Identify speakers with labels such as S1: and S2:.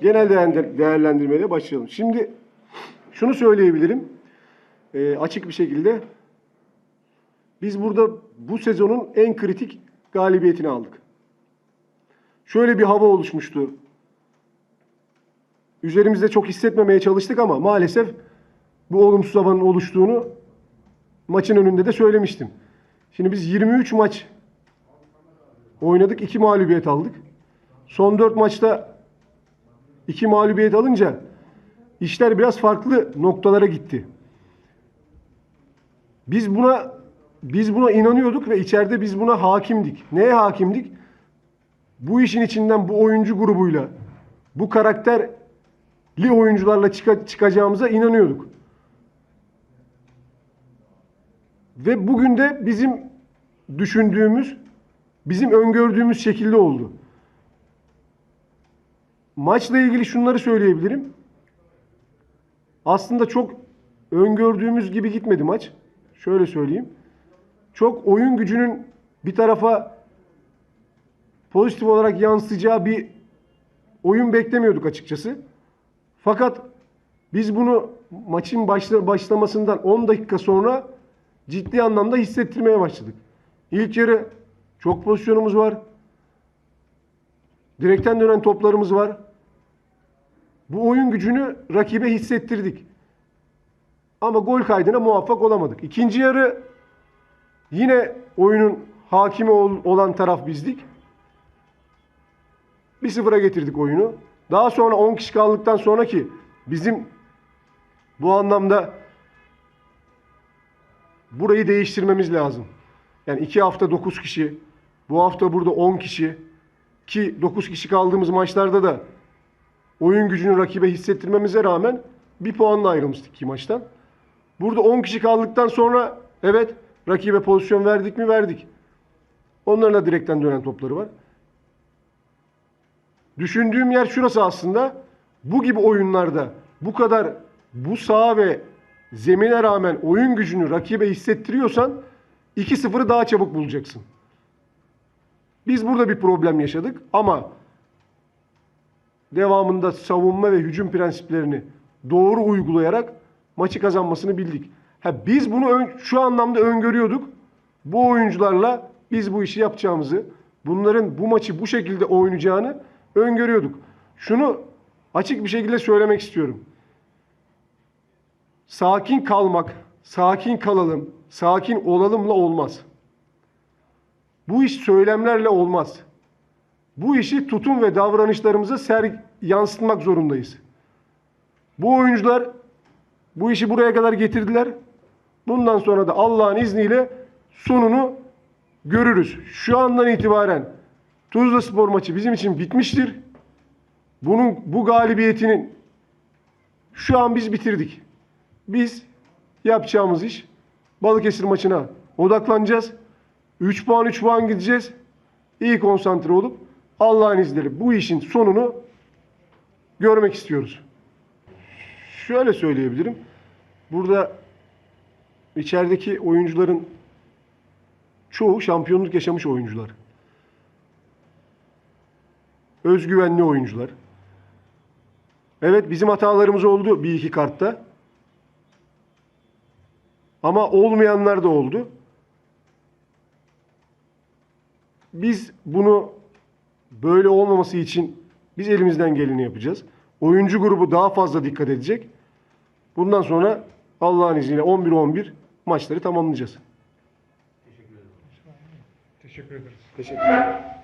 S1: Genel değerlendir- değerlendirmeyle başlayalım. Şimdi şunu söyleyebilirim. Ee, açık bir şekilde biz burada bu sezonun en kritik galibiyetini aldık. Şöyle bir hava oluşmuştu. Üzerimizde çok hissetmemeye çalıştık ama maalesef bu olumsuz havanın oluştuğunu maçın önünde de söylemiştim. Şimdi biz 23 maç oynadık, 2 mağlubiyet aldık. Son 4 maçta 2 mağlubiyet alınca işler biraz farklı noktalara gitti. Biz buna biz buna inanıyorduk ve içeride biz buna hakimdik. Neye hakimdik? Bu işin içinden bu oyuncu grubuyla, bu karakterli oyuncularla çıka- çıkacağımıza inanıyorduk. Ve bugün de bizim düşündüğümüz, bizim öngördüğümüz şekilde oldu. Maçla ilgili şunları söyleyebilirim. Aslında çok öngördüğümüz gibi gitmedi maç. Şöyle söyleyeyim. Çok oyun gücünün bir tarafa pozitif olarak yansıyacağı bir oyun beklemiyorduk açıkçası. Fakat biz bunu maçın başla- başlamasından 10 dakika sonra ciddi anlamda hissettirmeye başladık. İlk yarı çok pozisyonumuz var. Direkten dönen toplarımız var. Bu oyun gücünü rakibe hissettirdik. Ama gol kaydına muvaffak olamadık. İkinci yarı yine oyunun hakimi ol- olan taraf bizdik. 1-0'a getirdik oyunu. Daha sonra 10 kişi kaldıktan sonra ki bizim bu anlamda burayı değiştirmemiz lazım. Yani 2 hafta 9 kişi, bu hafta burada 10 kişi ki 9 kişi kaldığımız maçlarda da oyun gücünü rakibe hissettirmemize rağmen bir puanla ayrılmıştık iki maçtan. Burada 10 kişi kaldıktan sonra evet rakibe pozisyon verdik mi verdik. Onların da direkten dönen topları var. Düşündüğüm yer şurası aslında. Bu gibi oyunlarda bu kadar bu saha ve zemine rağmen oyun gücünü rakibe hissettiriyorsan 2-0'ı daha çabuk bulacaksın. Biz burada bir problem yaşadık ama devamında savunma ve hücum prensiplerini doğru uygulayarak maçı kazanmasını bildik. Ha, biz bunu ön- şu anlamda öngörüyorduk. Bu oyuncularla biz bu işi yapacağımızı, bunların bu maçı bu şekilde oynayacağını öngörüyorduk. Şunu açık bir şekilde söylemek istiyorum. Sakin kalmak, sakin kalalım, sakin olalımla olmaz. Bu iş söylemlerle olmaz. Bu işi tutum ve davranışlarımıza ser yansıtmak zorundayız. Bu oyuncular bu işi buraya kadar getirdiler. Bundan sonra da Allah'ın izniyle sonunu görürüz. Şu andan itibaren Tuzla Spor maçı bizim için bitmiştir. Bunun bu galibiyetinin şu an biz bitirdik. Biz yapacağımız iş Balıkesir maçına odaklanacağız. 3 puan 3 puan gideceğiz. İyi konsantre olup Allah'ın izniyle bu işin sonunu görmek istiyoruz. Şöyle söyleyebilirim. Burada içerideki oyuncuların çoğu şampiyonluk yaşamış oyuncular. Özgüvenli oyuncular. Evet bizim hatalarımız oldu bir iki kartta. Ama olmayanlar da oldu. Biz bunu böyle olmaması için biz elimizden geleni yapacağız. Oyuncu grubu daha fazla dikkat edecek. Bundan sonra Allah'ın izniyle 11-11 maçları tamamlayacağız.
S2: Teşekkür ederiz.
S1: Teşekkür ederim.